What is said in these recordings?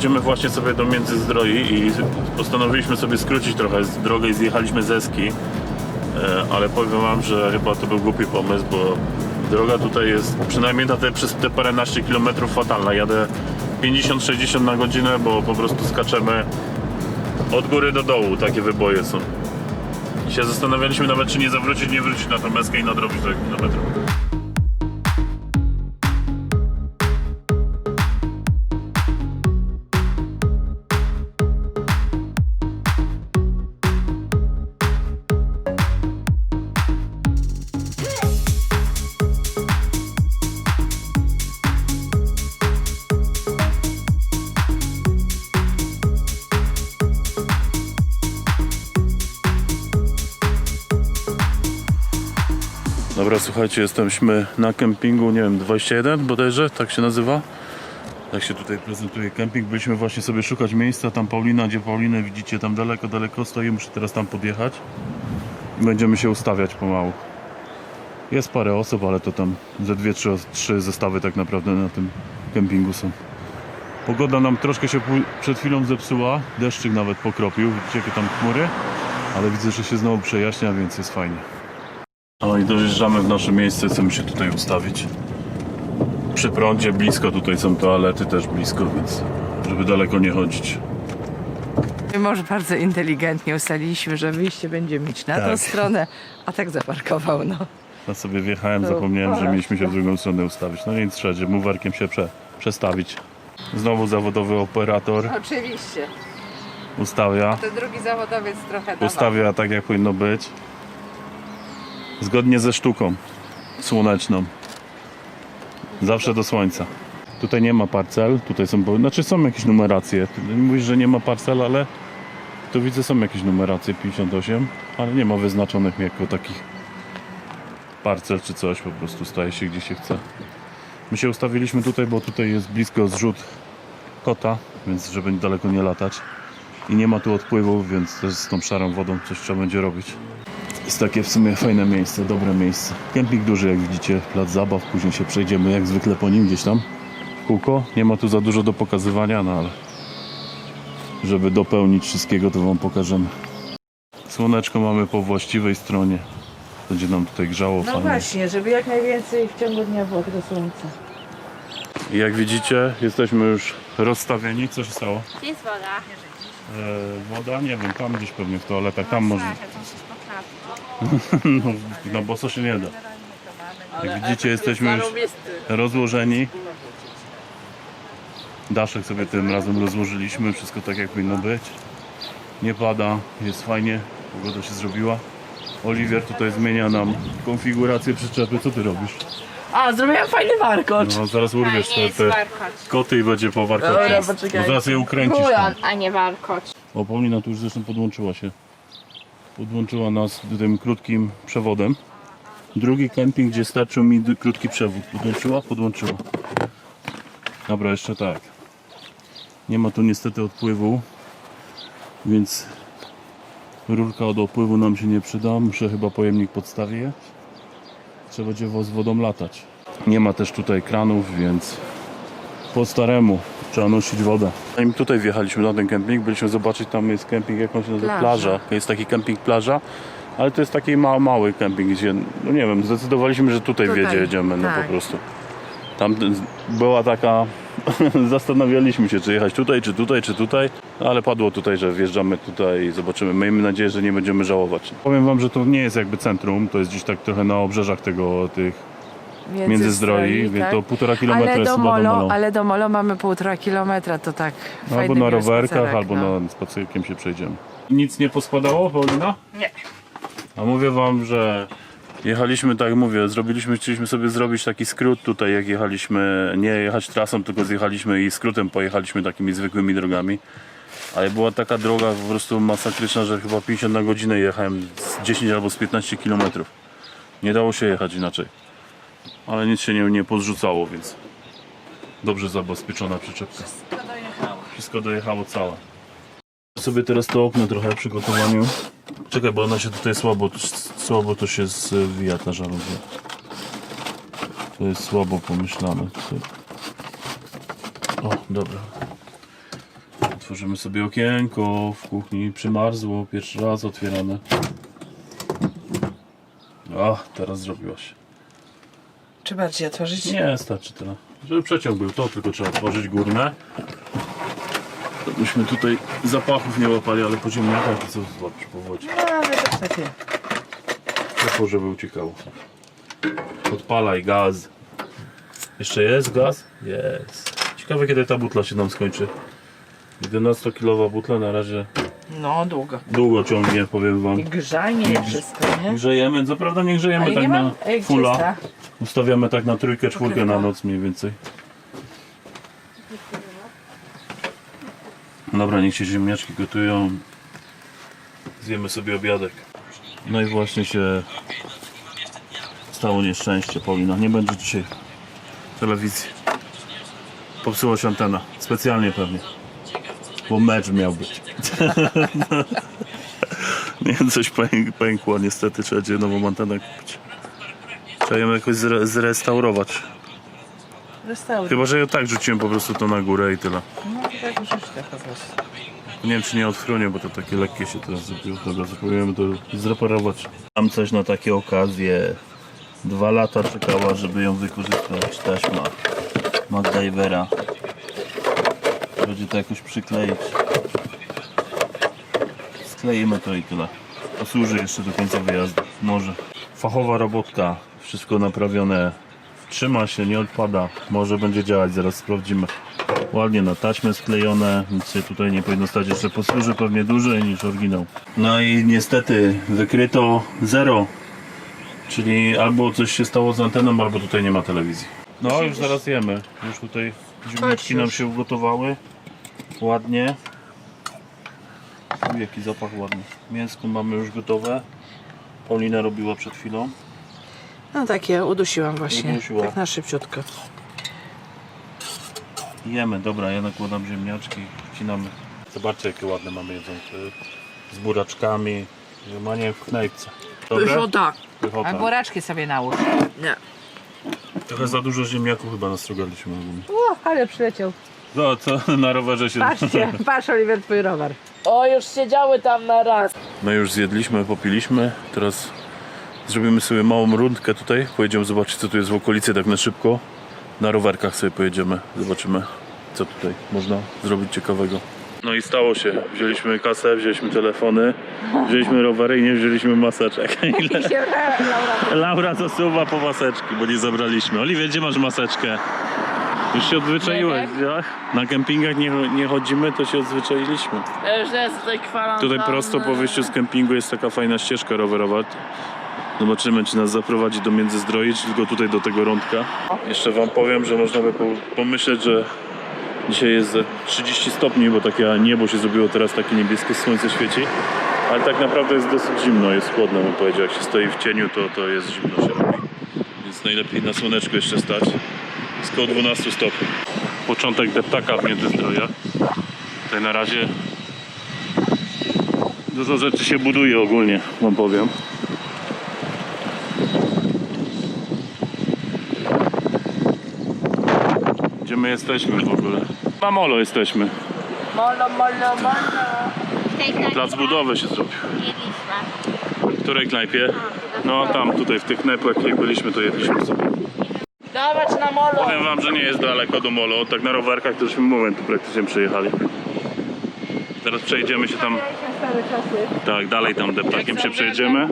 Jedziemy właśnie sobie do Międzyzdroi i postanowiliśmy sobie skrócić trochę z- drogę i zjechaliśmy ze Ski. E, Ale powiem wam, że chyba to był głupi pomysł, bo droga tutaj jest przynajmniej na te, przez te paręnaście kilometrów fatalna. Jadę 50-60 na godzinę, bo po prostu skaczemy od góry do dołu, takie wyboje są. I się zastanawialiśmy nawet, czy nie zawrócić, nie wrócić na tą meskę i nadrobić trochę kilometrów. Dobra, słuchajcie, jesteśmy na kempingu, nie wiem, 21 bodajże, tak się nazywa. Tak się tutaj prezentuje kemping. Byliśmy właśnie sobie szukać miejsca, tam Paulina, gdzie Paulinę widzicie, tam daleko, daleko stoi, muszę teraz tam podjechać. I będziemy się ustawiać pomału. Jest parę osób, ale to tam ze dwie, trzy, trzy zestawy tak naprawdę na tym kempingu są. Pogoda nam troszkę się przed chwilą zepsuła, deszczyk nawet pokropił, widzicie jakie tam chmury, ale widzę, że się znowu przejaśnia, więc jest fajnie. No i dojeżdżamy w nasze miejsce, chcemy się tutaj ustawić. Przy prądzie blisko, tutaj są toalety też blisko, więc żeby daleko nie chodzić. Mimo, że bardzo inteligentnie ustaliliśmy, że wyjście będzie mieć na tą Tak. stronę, a tak zaparkował, no. Ja sobie wjechałem, zapomniałem, że mieliśmy się w drugą stronę ustawić. No więc trzeba muwerkiem się prze, przestawić. Znowu zawodowy operator Oczywiście. ustawia. Ten drugi zawodowiec trochę. Ustawia tak jak powinno być. Zgodnie ze sztuką słoneczną. Zawsze do słońca. Tutaj nie ma parcel, tutaj są, znaczy są jakieś numeracje. Mówisz, że nie ma parcel, ale tu widzę są jakieś numeracje 58, ale nie ma wyznaczonych jako takich parcel czy coś, po prostu staje się gdzie się chce. My się ustawiliśmy tutaj, bo tutaj jest blisko zrzut kota, więc żeby daleko nie latać i nie ma tu odpływów, więc też z tą szarą wodą coś trzeba będzie robić. Jest takie w sumie fajne miejsce, dobre miejsce. Kemping duży, jak widzicie, plac zabaw, później się przejdziemy jak zwykle po nim gdzieś tam. Kółko, nie ma tu za dużo do pokazywania, no ale żeby dopełnić wszystkiego, to wam pokażemy. Słoneczko mamy po właściwej stronie. Będzie nam tutaj grzało No fajnie. właśnie, żeby jak najwięcej w ciągu dnia było do słońca. I jak widzicie, jesteśmy już rozstawieni. Co się stało? Gdzie jest woda? E, woda? Nie wiem, tam gdzieś pewnie w toaletach, tam może. Tak. No, no bo co się nie da. Jak widzicie, jesteśmy już rozłożeni. Daszek sobie tym razem rozłożyliśmy, wszystko tak jak powinno być. Nie pada, jest fajnie, pogoda się zrobiła. Oliwier tutaj zmienia nam konfigurację przyczepy. Co ty robisz? A, zrobiłem fajny warkocz. No zaraz urwiesz nie te, jest te warkocz. koty i będzie po warkocie. Dobra, poczekaj. No zaraz je ukręcisz. tam. Bulon, a nie warkocz. O, Paulina tu już zresztą podłączyła się. Podłączyła nas tym krótkim przewodem. Drugi kemping, gdzie starczył mi krótki przewód. Podłączyła? Podłączyła. Dobra, jeszcze tak. Nie ma tu niestety odpływu, więc rurka od opływu nam się nie przyda. Muszę chyba pojemnik podstawić. Trzeba będzie z wodą latać. Nie ma też tutaj kranów, więc po staremu trzeba nosić wodę. Zanim tutaj wjechaliśmy na ten kemping, byliśmy zobaczyć, tam jest kemping, jak on się nazywa? Plaża. Plaża. Jest taki kemping plaża, ale to jest taki ma, mały kemping, gdzie, no nie wiem, zdecydowaliśmy, że tutaj, Tutaj, wiedzie jedziemy, no tak. po prostu. Tam była taka, zastanawialiśmy się, czy jechać tutaj, czy tutaj, czy tutaj, ale padło tutaj, że wjeżdżamy tutaj i zobaczymy. Miejmy nadzieję, że nie będziemy żałować. Powiem wam, że to nie jest jakby centrum, to jest gdzieś tak trochę na obrzeżach tego, tych Międzyzdroi, więc to półtora kilometra ale jest do chyba do molo, Molo. Ale do molo mamy półtora kilometra, to tak fajny Albo na rowerkach, spacerek, albo no. na spacerkiem się przejdziemy. Nic nie pospadało, Paulina? Nie. A mówię wam, że jechaliśmy, tak jak mówię, zrobiliśmy, chcieliśmy sobie zrobić taki skrót tutaj, jak jechaliśmy, nie jechać trasą, tylko zjechaliśmy i skrótem pojechaliśmy takimi zwykłymi drogami. Ale była taka droga po prostu masakryczna, że chyba 50 na godzinę jechałem z 10 albo z 15 km. Nie dało się jechać inaczej. Ale nic się nie, nie podrzucało, więc dobrze zabezpieczona przyczepka. Wszystko dojechało całe. Sobie teraz to okno trochę w przygotowaniu. Czekaj, bo ona się tutaj słabo, słabo to się zwija ta żaluzja. To jest słabo pomyślane. O, dobra. Otworzymy sobie okienko w kuchni. Przymarzło, pierwszy raz otwierane. A, teraz zrobiłaś. Czy bardziej otworzyć? Nie, starczy tyle. Żeby przeciąg był, to tylko trzeba otworzyć górne. To byśmy tutaj zapachów nie łapali, ale po ziemniakach to co złapisz po wodzie. No, ale to takie. Ciepło, żeby uciekało. Odpalaj gaz. Jeszcze jest gaz? Jest. Ciekawe kiedy ta butla się nam skończy. 11-kilowa butla na razie No, długo. długo ciągnie, powiem wam. I grzanie wszystko, nie? Grzejemy, co prawda nie grzejemy Ale tak nie na mam... Ej, gdzie fulla. jest ta? Ustawiamy tak na trójkę, czwórkę na noc mniej więcej. Dobra, niech się ziemniaczki gotują. Zjemy sobie obiadek. No i właśnie się stało nieszczęście, Paulina. Nie będzie dzisiaj telewizji. Popsuła się antena. Specjalnie pewnie. Bo mecz miał być. Nie wiem, coś pęk- pękło niestety. Trzeba będzie nową antenę kupić. Trzeba ją jakoś zre zrestaurować. Chyba, że ja tak rzuciłem po prostu to na górę i tyle. No, to tak rzuć po prostu. Nie wiem, czy nie odfrunie, bo to takie lekkie się teraz zrobiło. Dobra, spróbujemy to zreparować. Mam coś na takie okazje. Dwa lata czekała, żeby ją wykorzystać. Taśma MacGyvera. Będzie to jakoś przykleić. Skleimy to i tyle. Posłuży jeszcze do końca wyjazdu. Może. Fachowa robotka. Wszystko naprawione. Trzyma się, nie odpada. Może będzie działać, zaraz sprawdzimy. Ładnie na taśmę sklejone, nic się tutaj nie powinno stać. Jeszcze posłuży pewnie dłużej niż oryginał. No i niestety wykryto zero. Czyli albo coś się stało z anteną, albo tutaj nie ma telewizji. No już zaraz jemy. Już tutaj ziemniaczki nam się ugotowały. Ładnie. Uj, jaki zapach ładny. Mięsko mamy już gotowe. Paulina robiła przed chwilą. No takie, udusiłam właśnie. Udusiła. Tak na szybciutko. Jemy, dobra, ja nakładam ziemniaczki, wcinamy. Zobaczcie jakie ładne mamy jedzonko. Z buraczkami, normalnie w knajpce. Dobre? Pychota. Pychota. A buraczki sobie nałóż. Nie. Trochę za dużo ziemniaków chyba nastrogaliśmy ogólnie. O, ale przyleciał. No co, na rowerze się... Patrzcie, patrz Oliver, twój rower. O, już siedziały tam na raz. My już zjedliśmy, popiliśmy, teraz zrobimy sobie małą rundkę tutaj. Pojedziemy zobaczyć co tu jest w okolicy tak na szybko. Na rowerkach sobie pojedziemy, zobaczymy co tutaj można zrobić ciekawego. No i stało się. Wzięliśmy kasę, wzięliśmy telefony, wzięliśmy rowery i nie wzięliśmy maseczek. Ile? Laura zasuwa po maseczki, bo nie zabraliśmy. Oliwie, gdzie masz maseczkę? Już się odzwyczaiłeś, ja? Na kempingach nie, nie chodzimy, to się odzwyczailiśmy. Już jest tutaj kwarantanna. Tutaj prosto po wyjściu z kempingu jest taka fajna ścieżka rowerowa. Zobaczymy, czy nas zaprowadzi do Międzyzdroi, czy tylko tutaj do tego rądka. Jeszcze Wam powiem, że można by po- pomyśleć, że dzisiaj jest ze 30 stopni, bo takie niebo się zrobiło teraz, takie niebieskie słońce świeci. Ale tak naprawdę jest dosyć zimno, jest chłodno, bym powiedział. Jak się stoi w cieniu, to, to jest zimno się robi. Więc najlepiej na słoneczku jeszcze stać. Jest około 12 stopni. Początek deptaka w Międzyzdrojach. Tutaj na razie Dużo rzeczy się buduje ogólnie, wam powiem. Gdzie my jesteśmy w ogóle? Na molo jesteśmy. Molo, molo, molo. Plac budowy się zrobił. W której knajpie? No tam, tutaj w tych knajpach jak byliśmy, to jedliśmy sobie. Dawać na molo. Powiem wam, że nie jest daleko do molo. Tak na rowerkach to żeśmy moment tu praktycznie przejechali. Teraz przejdziemy się tam. Tak, dalej tam deptakiem się przejedziemy.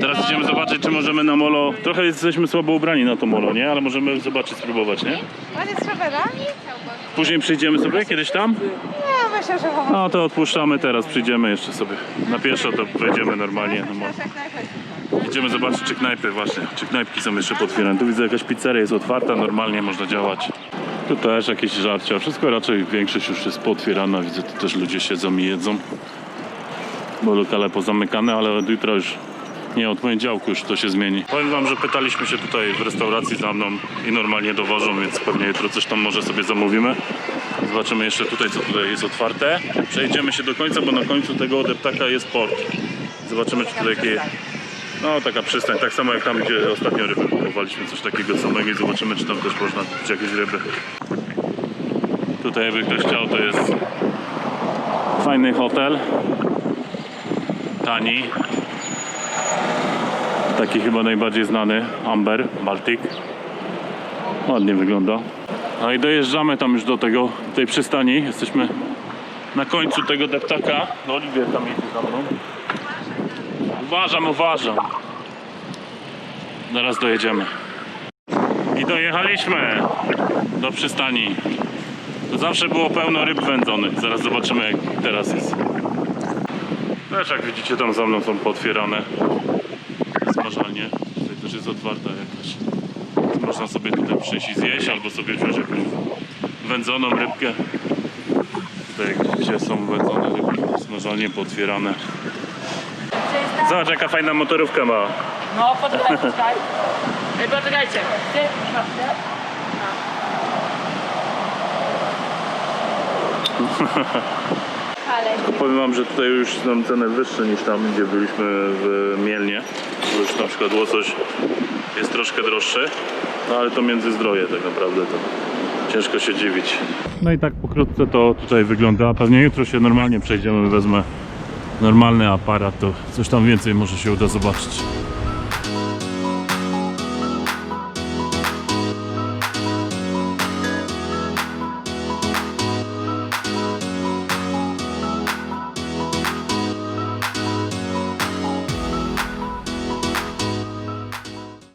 Teraz idziemy zobaczyć, czy możemy na molo. Trochę jesteśmy słabo ubrani na to molo, nie? Ale możemy zobaczyć, spróbować, nie? Ładnie z rowerami? Później przyjdziemy sobie kiedyś tam. No, myślę, że No to odpuszczamy teraz, przyjdziemy jeszcze sobie. Na pieszo to wejdziemy normalnie na molo. Idziemy zobaczyć, czy knajpy właśnie, czy knajpki są jeszcze potwierane. Tu widzę jakaś pizzeria jest otwarta, normalnie można działać. Tu też jakieś żarcia, wszystko raczej większość już jest pootwierana. Widzę, tu też ludzie siedzą i jedzą. Bo lokale pozamykane, ale od jutra już nie, od poniedziałku już to się zmieni. Powiem wam, że pytaliśmy się tutaj w restauracji za mną i normalnie dowożą, więc pewnie jutro coś tam może sobie zamówimy. Zobaczymy jeszcze tutaj, co tutaj jest otwarte. Przejdziemy się do końca, bo na końcu tego deptaka jest port. Zobaczymy, czy tutaj jakie... No, taka przystań, tak samo jak tam, gdzie ostatnio ryby kupowaliśmy, coś takiego samego i zobaczymy, czy tam też można jakieś ryby. Tutaj jakby ktoś chciał, to jest Fajny hotel. Tani. Taki chyba najbardziej znany. Amber, Baltic. Ładnie wygląda. No i dojeżdżamy tam już do tego, tej przystani. Jesteśmy na końcu tego deptaka. No Oliwier tam jedzie za mną. Uważam, uważam. Zaraz dojedziemy. I dojechaliśmy do przystani. To zawsze było pełno ryb wędzonych. Zaraz zobaczymy jak teraz jest. Też jak widzicie tam za mną są pootwierane smażalnie. Tutaj też jest otwarta jakaś. Można sobie tutaj przyjść i zjeść albo sobie wziąć jakąś wędzoną rybkę. Tutaj widzicie są wędzone rybki smażalnie pootwierane. Zobacz jaka fajna motorówka ma. No, poczekaj, poczekaj. Ej, poczekajcie. Ty, nie? Powiem wam, że tutaj już są ceny wyższe niż tam, gdzie byliśmy w Mielnie. Bo już na przykład łosoś jest troszkę droższy, no ale to międzyzdroje tak naprawdę, to ciężko się dziwić. No i tak pokrótce to tutaj wygląda. Pewnie jutro się normalnie przejdziemy, wezmę normalny aparat, to coś tam więcej może się uda zobaczyć.